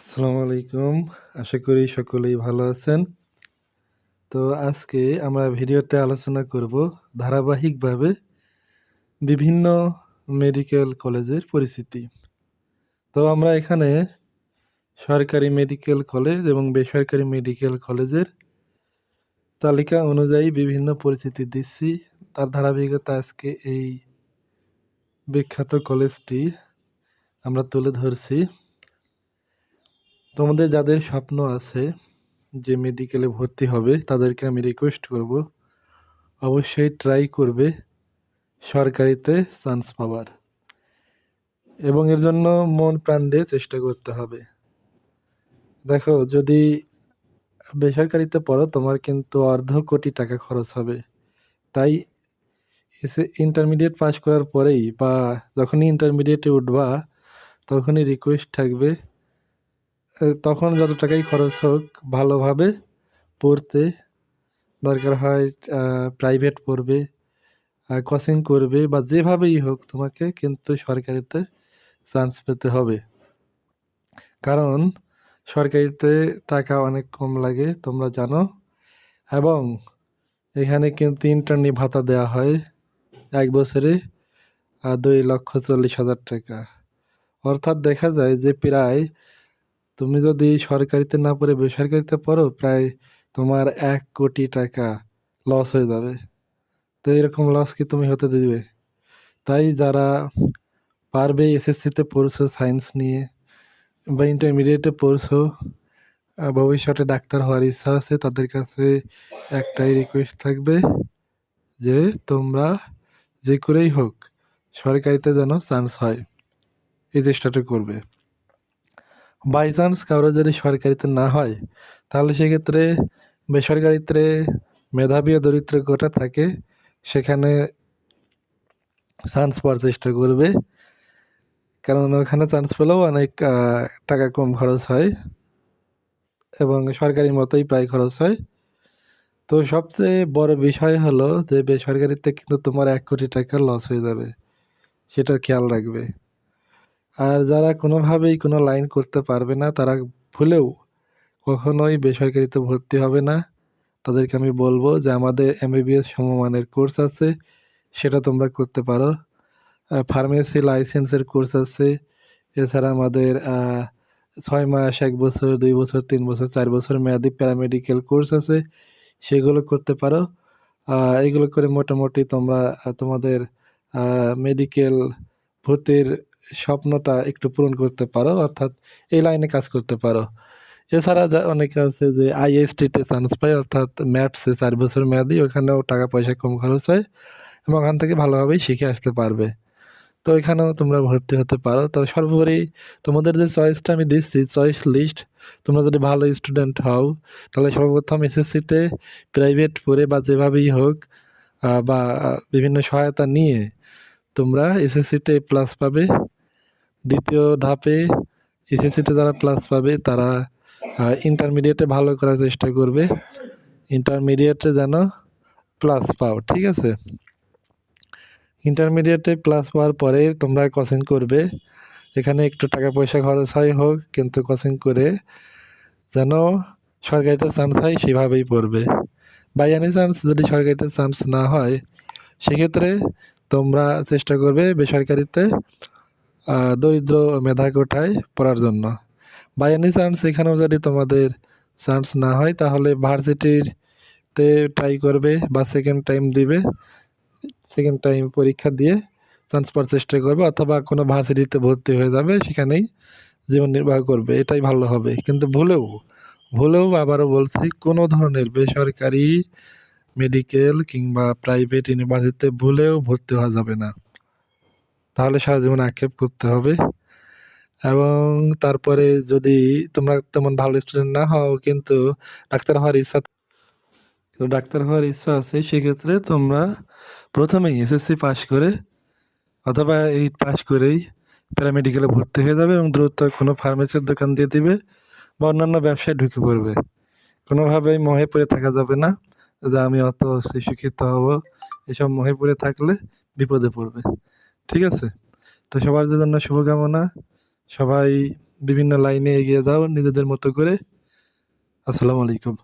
আসসালামু আলাইকুম। আশা করি সকলেই ভালো আছেন। তো আজকে আমরা ভিডিওতে আলোচনা করব ধারাবাহিকভাবে বিভিন্ন মেডিকেল কলেজের পরিস্থিতি। তো আমরা এখানে সরকারি মেডিকেল কলেজ এবং বেসরকারি মেডিকেল কলেজের তালিকা অনুযায়ী বিভিন্ন পরিস্থিতি দিচ্ছি। তার ধারাবাহিকতা আজকে এই বিখ্যাত কলেজটি আমরা তুলে ধরছি। তোমাদের যাদের স্বপ্ন আছে যে মেডিকেলে ভর্তি হবে, তাদেরকে আমি রিকোয়েস্ট করব। অবশ্যই ট্রাই করবে সরকারিতে চান্স পাওয়ার। এবং এর জন্য মন প্রাণ দিয়ে চেষ্টা করতে হবে। দেখো, যদি বেসরকারিতে পড়ো, তোমার কিন্তু অর্ধ কোটি টাকা খরচ হবে। তাই এসে ইন্টারমিডিয়েট পাস করার পরেই বা যখনই ইন্টারমিডিয়েটে উঠবা, তখনই রিকোয়েস্ট থাকবে তখন যত টাকাই খরচ হোক, ভালোভাবে পড়তে দরকার হয় প্রাইভেট পড়বে কোচিং করবে বা যেভাবেই হোক তোমাকে কিন্তু সরকারিতে চান্স পেতে হবে। কারণ সরকারিতে টাকা অনেক কম লাগে, তোমরা জানো। এবং এখানে কিন্তু ইন্টারনি ভাতা দেওয়া হয় এক বছরে দুই লক্ষ চল্লিশ হাজার টাকা। অর্থাৎ দেখা যায় যে প্রায় তুমি যদি সরকারিতে না পড়ে বেসরকারিতে পড়ো, প্রায় তোমার এক কোটি টাকা লস হয়ে যাবে। তো এরকম লস কি তুমি হতে দিবে? তাই যারা পারবে এসএসসিতে পড়ছো সায়েন্স নিয়ে বা ইন্টারমিডিয়েটে পড়ছো ভবিষ্যতে ডাক্তার হওয়ার ইচ্ছা আছে, তাদের কাছে একটাই রিকোয়েস্ট থাকবে যে তোমরা যে করেই হোক, সরকারিতে যেন চান্স হয়। এই চেষ্টাটা করবে। বাই চান্স কারও যদি সরকারিতে না হয়, তাহলে সেক্ষেত্রে বেসরকারিতে মেধাবী ও দরিদ্র কোটা থাকে, সেখানে চান্স পাওয়ার চেষ্টা করবে। কারণ ওখানে চান্স পেলেও অনেক টাকা কম খরচ হয় এবং সরকারি মতোই প্রায় খরচ হয়। তো সবচেয়ে বড় বিষয় হলো যে বেসরকারিতে কিন্তু তোমার এক কোটি টাকা লস হয়ে যাবে, সেটার খেয়াল রাখবে। আর যারা কোনোভাবেই কোনো লাইন করতে পারবে না, তারা ভুলেও কখনোই বেসরকারিতে ভর্তি হবে না। তাদেরকে আমি বলব যে আমাদের এমবিবিএস সমমানের কোর্স আছে, সেটা তোমরা করতে পারো। ফার্মেসি লাইসেন্সের কোর্স আছে, এছাড়া আমাদের ছয় মাস, এক বছর, দুই বছর, তিন বছর, চার বছর মেয়াদি প্যারামেডিক্যাল কোর্স আছে, সেগুলো করতে পারো। এগুলো করে মোটামুটি তোমরা তোমাদের মেডিকেল ভর্তির স্বপ্নটা একটু পূরণ করতে পারো, অর্থাৎ এই লাইনে কাজ করতে পারো। এছাড়া যা অনেকে আছে যে আইএসটিতে চান্স পায়, অর্থাৎ ম্যাথসে চার বছর মেয়াদি, ওখানেও টাকা পয়সা কম খরচ হয় এবং ওখান থেকে ভালোভাবেই শিখে আসতে পারবে। তো এখানেও তোমরা ভর্তি হতে পারো। তবে সর্বোপরি তোমাদের যে চয়েসটা আমি দিচ্ছি চয়েস লিস্ট তোমরা যদি ভালো স্টুডেন্ট হও, তাহলে সর্বপ্রথম এসএসসিতে প্রাইভেট পড়ে বা যেভাবেই হোক বা বিভিন্ন সহায়তা নিয়ে তোমরা এসএসসিতে প্লাস পাবে। দ্বিতীয় ধাপে এসএসসিতে যারা প্লাস পাবে, তারা ইন্টারমিডিয়েটে ভালো করার চেষ্টা করবে। ইন্টারমিডিয়েটে যেন প্লাস পাও, ঠিক আছে? ইন্টারমিডিয়েটে প্লাস পাওয়ার পরে তোমরা কোচিং করবে। এখানে একটু টাকা পয়সা খরচ হয় হোক, কিন্তু কোচিং করে যেন সরকারিতে চান্স হয়, সেভাবেই পড়বে। বাই এনি চান্স যদি সরকারিতে চান্স না হয়, সেক্ষেত্রে তোমরা চেষ্টা করবে বেসরকারিতে দরিদ্র মেধা কোঠায় পড়ার জন্য। বাই এনি চান্স এখানেও যদি তোমাদের চান্স না হয়, তাহলে ভার্সিটিতে ট্রাই করবে বা সেকেন্ড টাইম দিবে। সেকেন্ড টাইম পরীক্ষা দিয়ে চান্স পাওয়ার চেষ্টা করবে অথবা কোনো ভার্সিটিতে ভর্তি হয়ে যাবে, সেখানেই জীবন নির্বাহ করবে। এটাই ভালো হবে। কিন্তু ভুলেও ভুলেও আবারও বলছি, কোনো ধরনের বেসরকারি মেডিকেল কিংবা প্রাইভেট ইউনিভার্সিটিতে ভুলেও ভর্তি হওয়া যাবে না। তাহলে সারা জীবন আক্ষেপ করতে হবে। এবং তারপরে যদি তোমরা তেমন ভালো স্টুডেন্ট না হও, কিন্তু ডাক্তার হওয়ার ইচ্ছা ডাক্তার হওয়ার ইচ্ছা আছে, সেক্ষেত্রে তোমরা প্রথমেই এসএসসি পাশ করে অথবা এইট পাশ করেই প্যারামেডিকেলে ভর্তি হয়ে যাবে এবং দ্রুত কোনো ফার্মেসির দোকান দিয়ে দিবে বা অন্যান্য ব্যবসায় ঢুকে পড়বে। কোনোভাবেই মহে পড়ে থাকা যাবে না, যে আমি অত শিক্ষিত হব, এসব মহে পড়ে থাকলে বিপদে পড়বে। ঠিক আছে? তো সবার জন্য শুভকামনা। সবাই বিভিন্ন লাইনে এগিয়ে যাও নিজেদের মতো করে। আসসালামু আলাইকুম।